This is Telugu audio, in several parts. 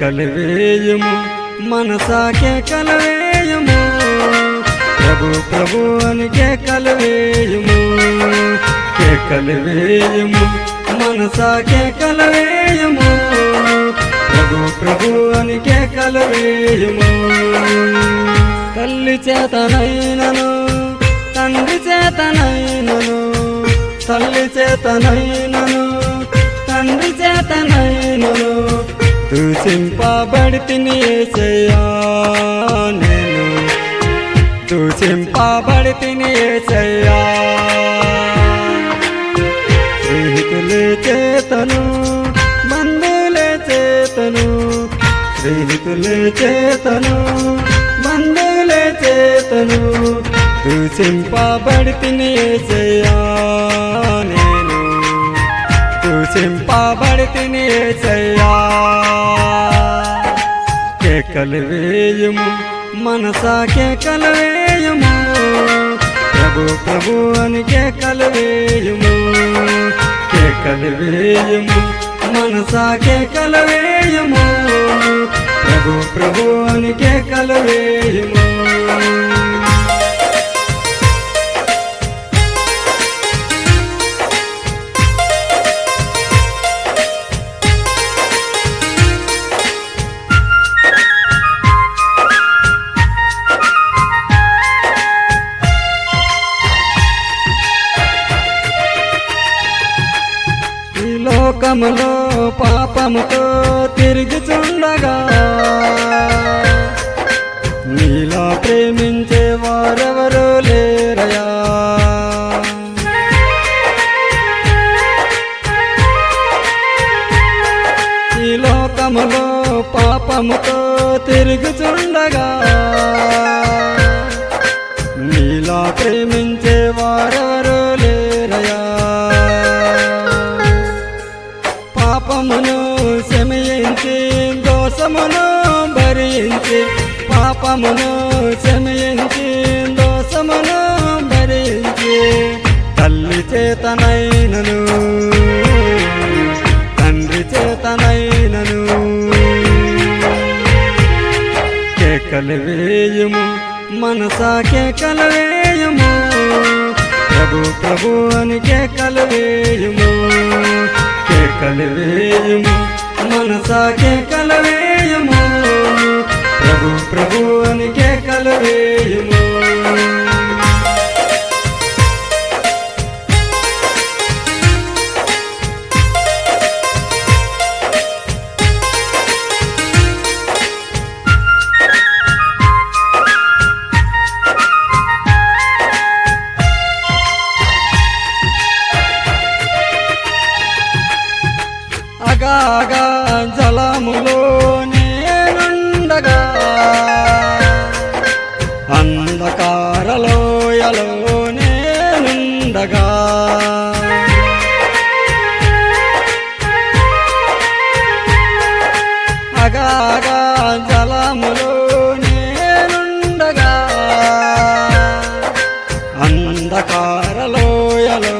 కలవేయము మనసాకే కలవేయము. ప్రభు ప్రభు అని కలవేయము కే కలవేయము మనసాకే కలవేయము. ప్రభు ప్రభు అని కలవేయము. తల్లి చేతనైనను తండ్రి చేతనైనను తల్లి చేతనైనను తండ్రి చేతనైనను దూషింపబడితిని ఏసయ్యా నేను దూషింపబడితిని ఏసయ్యా స్నేహితులే చేతను మందులే చేతను స్నేహితులే చేతను మందులే చేతను దూషింపబడితిని ఏసయ్యా. దూషింపబడి తిని ఏసయ్యా కేకలు వేయము కేకలు కలవేయము ప్రభు ప్రభు అని కేకలు వేయము. కేకలు వేయము కేకలు కలవేయము ప్రభు ప్రభు అని కేకలు వేయము. లోకములో పాపముతో తిరుగుచుండగా నీలా ప్రేమించే వారెవరూ లేరయా? ఈ లోకములో పాపముతో తిరుగుచుండగా నీలా ప్రేమించే వారెవరు పాపమును శమయించి దోషమును భరించి పాపమును శమయించి దోషమును భరించి. తల్లి చేతనైనను తండ్రి చేతనైనను. కేకలు వేయము మనసా కేకలు వేయము. ప్రభు ప్రభు అని కేకలు వేయము. కలవేయము మనసాకే కలవేయము ప్రభు ప్రభు అని కేకలు అగాగా జలములో నేనుండగా అంధకారలోయలో నేనుండగా. అగాగా జలములో నేనుండగా అంధకారలోయలో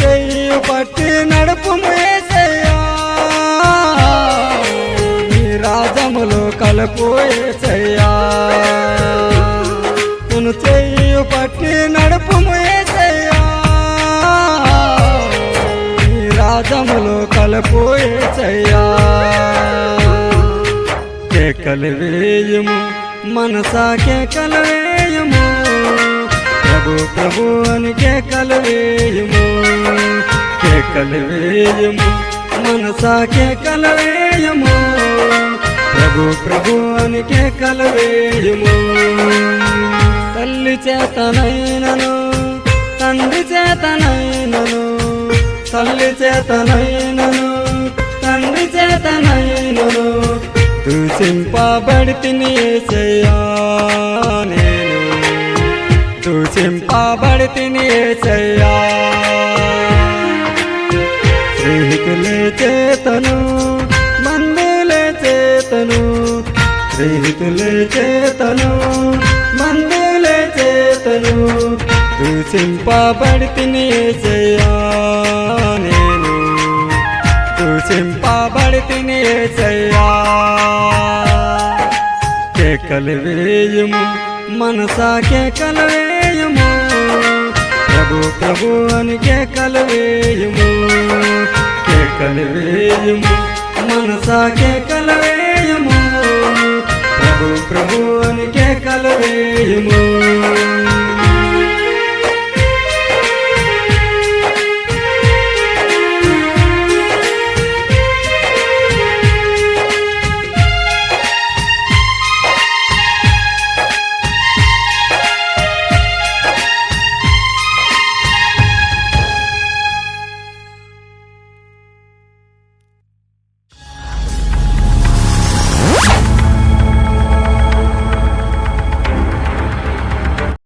చెయ్యి పట్టి నడుపు ఏసయ్యా నీ రాజములో కలుపు ఏసయ్యా కొను చెయ్యి పట్టి నడుపు ఏసయ్యా నీ రాజములో కలుపు ఏసయ్యా కేకలు వేయము మనసా కేకలు వేయము. ప్రభు ప్రభు అని కేకలు వేయము. కేకలు వేయము మనసా కేకలు వేయము. ప్రభు ప్రభు అని కేకలు వేయము. తల్లి చేతనైనను తండ్రి చేతనైనను తల్లి చేతనైనను తండ్రి చేతనైనను. దూషింపబడి తిని ఏసయ్యా నేను దూషింపబడి తిని ఏసయ్యా స్నేహితులే చేతను మందులే చేతను స్నేహితులే చేతను మందులే చేతను దూషింపబడి తిని ఏసయ్యా నేను. రక్షింపబడి తిని ఏసయ్యా కేకలు వేయము మనసా కేకలు వేయము. ప్రభు ప్రభు అని కేకలు వేయము. కేకలు వేయము. మనసా కేకలు వేయము. ప్రభు ప్రభు అని కేకలు వేయము.